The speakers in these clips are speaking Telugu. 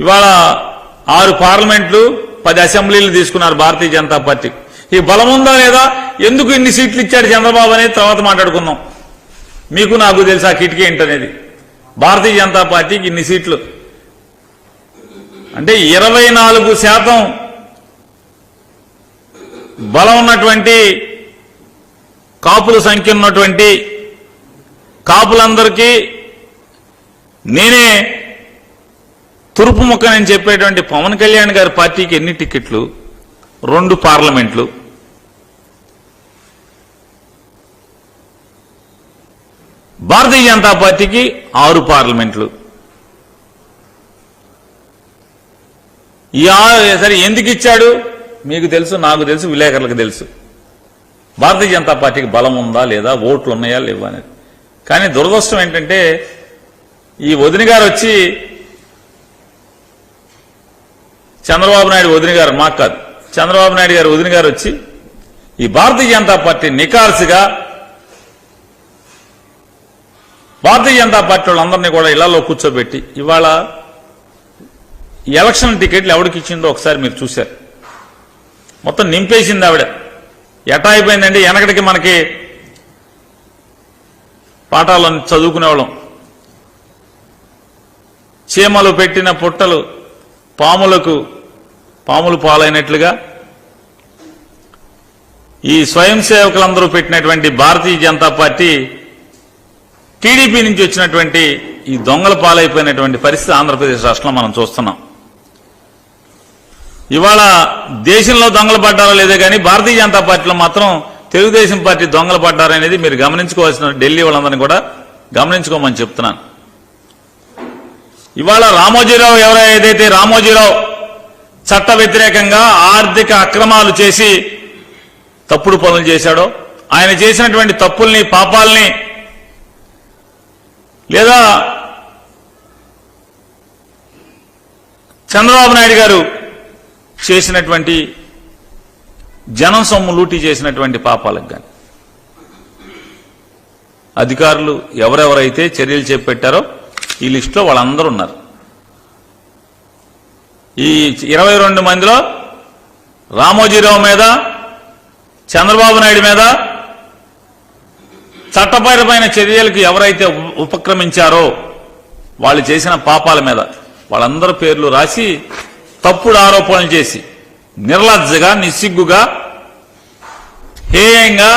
ఇవాళ ఆరు పార్లమెంట్లు పది అసెంబ్లీలు తీసుకున్నారు భారతీయ జనతా పార్టీ. ఈ బలం ఉందా లేదా? ఎందుకు ఇన్ని సీట్లు ఇచ్చాడు చంద్రబాబు అనేది తర్వాత మాట్లాడుకుందాం. మీకు నాకు తెలుసు ఆ కిటికీ ఏంటనేది. భారతీయ జనతా పార్టీకి ఇన్ని సీట్లు. అంటే ఇరవై నాలుగు శాతం బలం ఉన్నటువంటి కాపుల సంఖ్య ఉన్నటువంటి కాపులందరికీ నేనే తూర్పు ముక్క చెప్పేటువంటి పవన్ కళ్యాణ్ గారి పార్టీకి ఎన్ని టికెట్లు రెండు పార్లమెంట్లు. భారతీయ జనతా పార్టీకి ఆరు పార్లమెంట్లు. ఈ ఆరు సరే ఎందుకు ఇచ్చాడు? మీకు తెలుసు నాకు తెలుసు విలేకరులకు తెలుసు. భారతీయ జనతా పార్టీకి బలం ఉందా లేదా ఓట్లు ఉన్నాయా లేవా అనేది. కానీ దురదృష్టం ఏంటంటే ఈ వదిన గారు వచ్చి చంద్రబాబు నాయుడు వదిన గారు మాకు కాదు. చంద్రబాబు నాయుడు గారు వదిన గారు వచ్చి ఈ భారతీయ జనతా పార్టీ నికార్సుగా భారతీయ జనతా పార్టీ వాళ్ళందరినీ కూడా ఇళ్ళలో కూర్చోబెట్టి ఇవాళ ఎలక్షన్ టికెట్లు ఎవరికి ఇచ్చిందో ఒకసారి మీరు చూశారు. మొత్తం నింపేసింది ఆవిడ. ఎటా అయిపోయిందండి? వెనకటికి మనకి పాఠాలను చదువుకునేవాళ్ళం చీమలు పెట్టిన పుట్టలు పాములకు పాములు పాలైనట్లుగా ఈ స్వయం సేవకులందరూ పెట్టినటువంటి భారతీయ జనతా పార్టీ టీడీపీ నుంచి వచ్చినటువంటి ఈ దొంగల పాలైపోయినటువంటి పరిస్థితి ఆంధ్రప్రదేశ్ రాష్ట్రంలో మనం చూస్తున్నాం. ఇవాళ దేశంలో దొంగలు పడ్డారో లేదో కానీ భారతీయ జనతా పార్టీలో మాత్రం తెలుగుదేశం పార్టీ దొంగలు పడ్డారనేది మీరు గమనించుకోవాల్సిన ఢిల్లీ వాళ్ళందరినీ కూడా గమనించుకోమని చెప్తున్నాను. ఇవాళ రామోజీరావు ఎవరైతే ఏదైతే రామోజీరావు చట్ట వ్యతిరేకంగా ఆర్థిక అక్రమాలు చేసి తప్పుడు పనులు చేశాడో ఆయన చేసినటువంటి తప్పుల్ని పాపాల్ని లేదా చంద్రబాబు నాయుడు గారు చేసినటువంటి జనం సొమ్ము లూటీ చేసినటువంటి పాపాలకు కానీ అధికారులు ఎవరెవరైతే చర్యలు చేపట్టారో ఈ లిస్టులో వాళ్ళందరూ ఉన్నారు. ఈ ఇరవై రెండు మందిలో రామోజీరావు మీద చంద్రబాబు నాయుడు మీద చట్టపరమైన చర్యలకు ఎవరైతే ఉపక్రమించారో వాళ్ళు చేసిన పాపాల మీద వాళ్ళందరి పేర్లు రాసి తప్పుడు ఆరోపణలు చేసి నిర్లజ్జగా నిస్సిగ్గుగా హేయంగా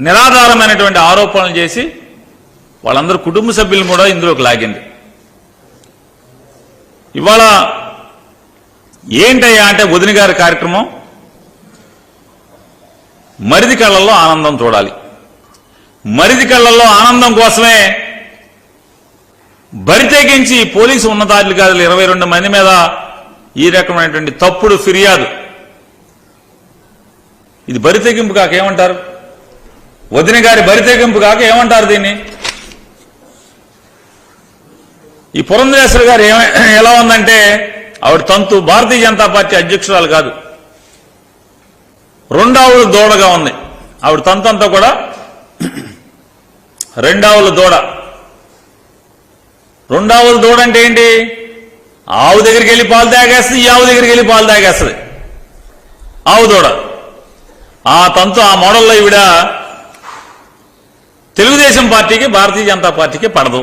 నిరాధారమైనటువంటి ఆరోపణలు చేసి వాళ్ళందరూ కుటుంబ సభ్యులు కూడా ఇందులోకి లాగింది. ఇవాళ ఏంటయ్యా అంటే వదిన గారి కార్యక్రమం? మరిది కళ్ళల్లో ఆనందం చూడాలి. మరిది కళ్ళల్లో ఆనందం కోసమే బరితెగించి పోలీసు ఉన్నతాధికారులు ఇరవై రెండు మంది మీద ఈ రకమైనటువంటి తప్పుడు ఫిర్యాదు. ఇది బరితెగింపు కాక ఏమంటారు? వదిన గారి బరితెగింపు కాక ఏమంటారు దీన్ని? ఈ పురంధరేశ్వరి గారు ఎలా ఉందంటే ఆవిడ తంతు భారతీయ జనతా పార్టీ అధ్యక్షురాలు కాదు. రెండావుల దూడగా ఉంది. ఆవిడ తంతు అంతా కూడా రెండావుల దూడ. రెండావుల దూడ అంటే ఏంటి? ఆవు దగ్గరికి వెళ్ళి పాలు తాగేస్తుంది ఈ ఆవు దగ్గరికి వెళ్ళి పాలు తాగేస్తుంది. ఆవు దూడ. ఆ తంతు ఆ మోడల్లో ఈవిడ తెలుగుదేశం పార్టీకి భారతీయ జనతా పార్టీకి పడదు.